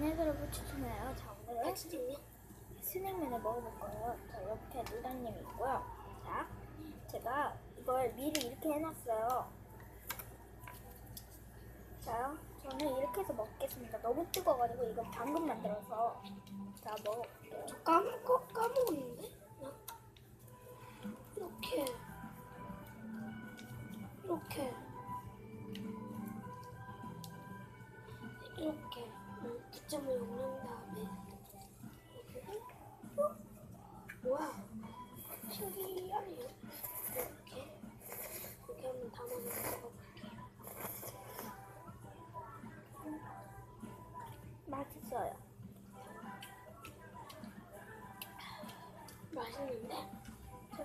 여러분 추천해요. 자 오늘은. 스낵면을 먹어볼 거예요. 자 이렇게 노랑님이 있고요. 자 제가 이걸 미리 이렇게 해놨어요. 자요 저는 이렇게 해서 먹겠습니다. 너무 뜨거워가지고 이거 방금 만들어서 자 먹어볼게요. 저 까먹고, 까먹었는데? 이렇게. 이렇게.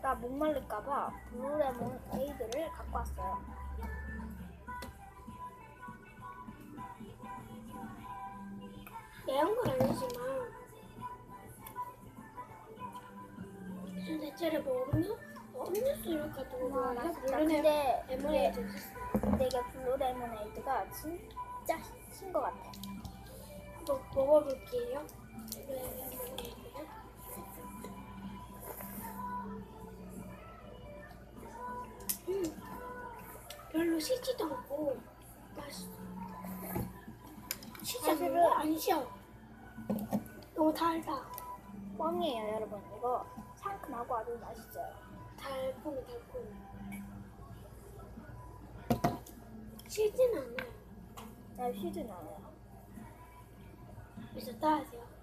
제가 목말릴까봐 블루레몬 에이드를 갖고 왔어요. 매운 건 아니지만 전 대체로 뭐 음료? 뭐 음료수 이렇게 같은 거 와, 좋아해요? 맛있다. 물론 근데 레몬에 이게, 있어요. 근데 이게 블루레몬 에이드가 진짜 신것 같아. 한번 먹어볼게요. 레 음, 별로 시지도 않고 맛있어. 시지 사실은- 거 아니죠? 너무 달다. 뻥이에요, 여러분. 이거 상큼하고 아주 맛있어요. 달콤해 달콤해. 시진 않아요. 나 쉬지 않아요. 그래서 따라하세요.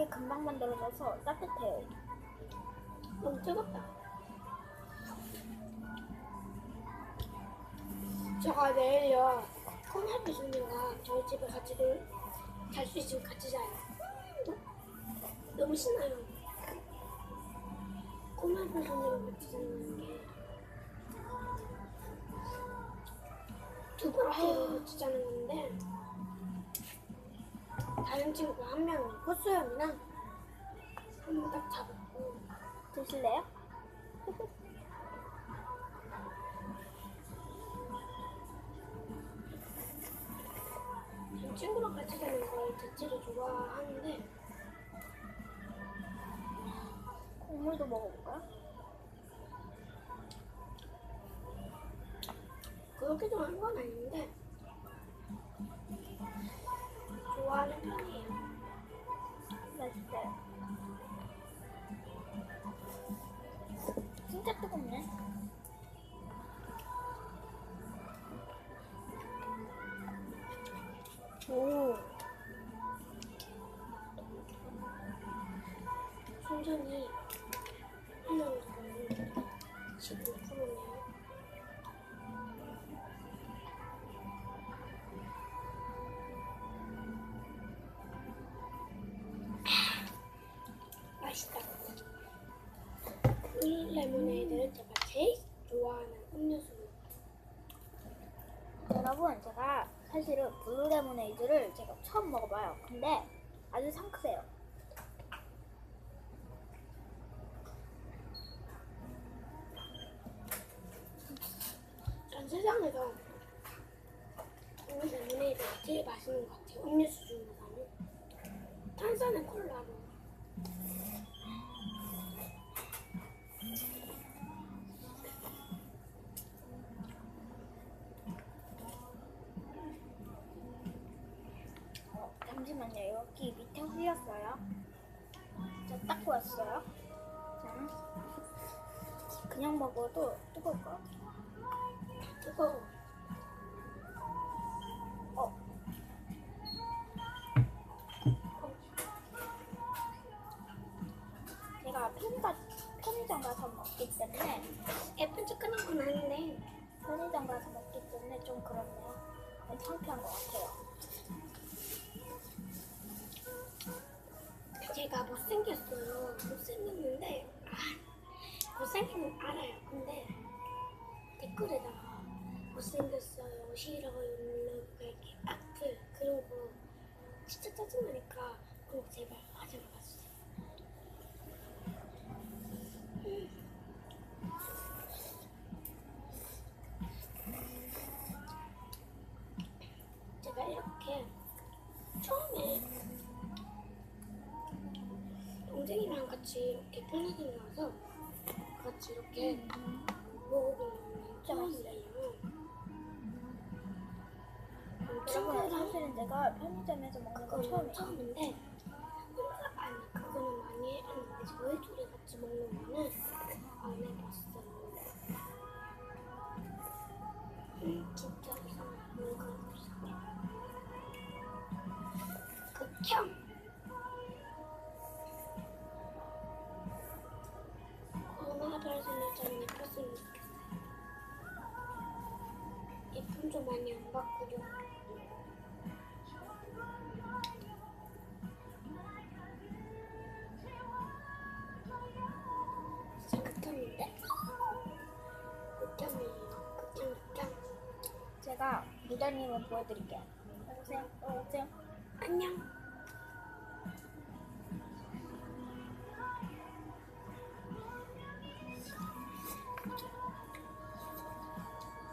어, 이게 금방 만들어져서 따뜻해요. 너무 뜨겁다. 제가 내일요 콩나물 손님과 저희 집에 같이 잘 수 있으면 같이 자요. 너무 신나요. 콩나물 손님과 같이 자는 게. 두 번째로 같이 자는 건데 다른 친구 한 명은 호수연이랑 한번 딱 잡았고 드실래요? 전 친구랑 같이 자는 걸 대체로 좋아하는데 국물도 먹어볼까요? 그렇게 좋아하는 건 아닌데 좋아하는 편이에요. 맛있어요. 진짜 뜨겁네. 오, 순전히 흘러오는 15%네 제가 제일 좋아하는 음료수입니다. 여러분 제가 사실은 블루 레모네이드를 제가 처음 먹어봐요. 근데 아주 상크세요. 전 세상에서 물 레모네이드가 제일 맛있는 것 같아요. 음료수 중에서는 탄산의 콜라로. 잠시만요. 여기 밑에 흘렸어요. 자, 닦고 왔어요. 자, 그냥 먹어도 뜨거울 것 같아요. 뜨거워. 제가 못생겼어요. 못생겼는데 아, 못생긴 건 알아요. 근데 제 댓글에다가 못생겼어요 싫어요 이렇게 악플 그런 거 진짜 짜증나니까 그거 제발 편의점에 가서 같이 이렇게 먹어보는 처음이에요. 여러분 친구랑 사실은 내가 편의점에서 먹는 거 그거는 처음이에요. 처음인데 혼자 아니 그거는 많이 했는데 저희 둘이 같이 먹는 거는 안 해봤어요. 음, 진짜 이상해. 뭔가 이상해. 극혐. 좀 많이 안 받고요. 진짜 극혐인데? 극혐이에요. 극혐, 극혐. 제가 무다님을 보여드릴게요. 오세요. 안녕.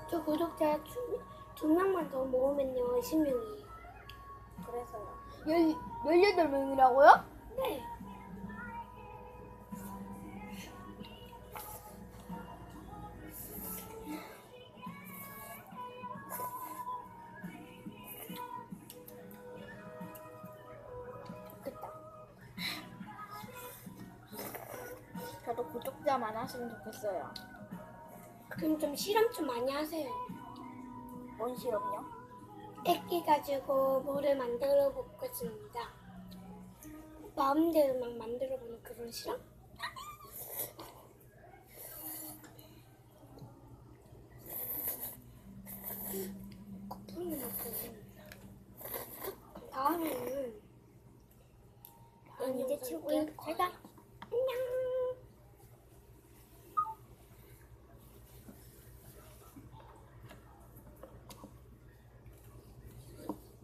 저 구독자 두, 두 명만 더 모으면요 20명이에요. 그래서요. 18명이라고요? 네. 좋겠다. 저도 구독자 많았으면 좋겠어요. 그럼 좀 실험 좀 많이 하세요. 뭔 실험요? 액기 가지고 뭐를 만들어 보겠습니다. 마음대로 막 만들어 보는 그런 실험? 거품이 났거든. 다음에는 난 이제 치울게요. 잘 가. 안녕.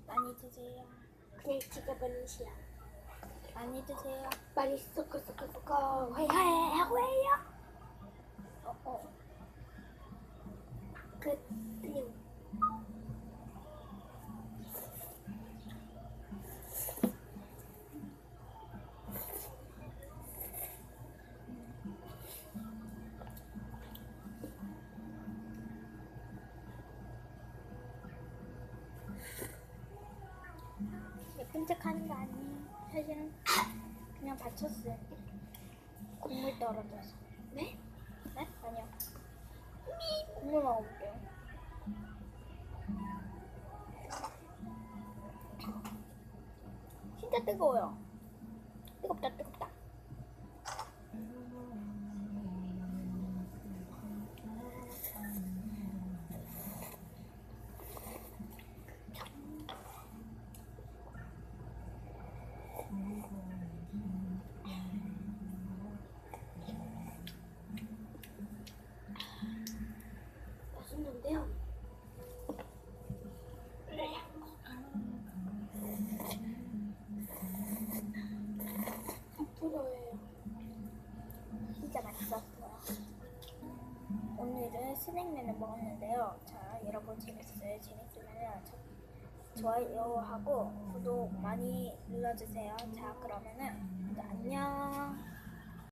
많이 드세요. 그냥 찍어보는 시야. 많이 드세요. 많이 섞어 회해 하고 해요. 어, 어. 끝. 예쁜 척 하는 거 아니에요. 사실은 그냥 받쳤어요. 국물 떨어져서. 네? 네? 아니요. 국물 먹어볼게요. 진짜 뜨거워요. 스낵면을 먹었는데요. 자, 여러분 재밌었어요? 재밌으면 좋아요하고 구독 많이 눌러주세요. 자, 그러면은 안녕.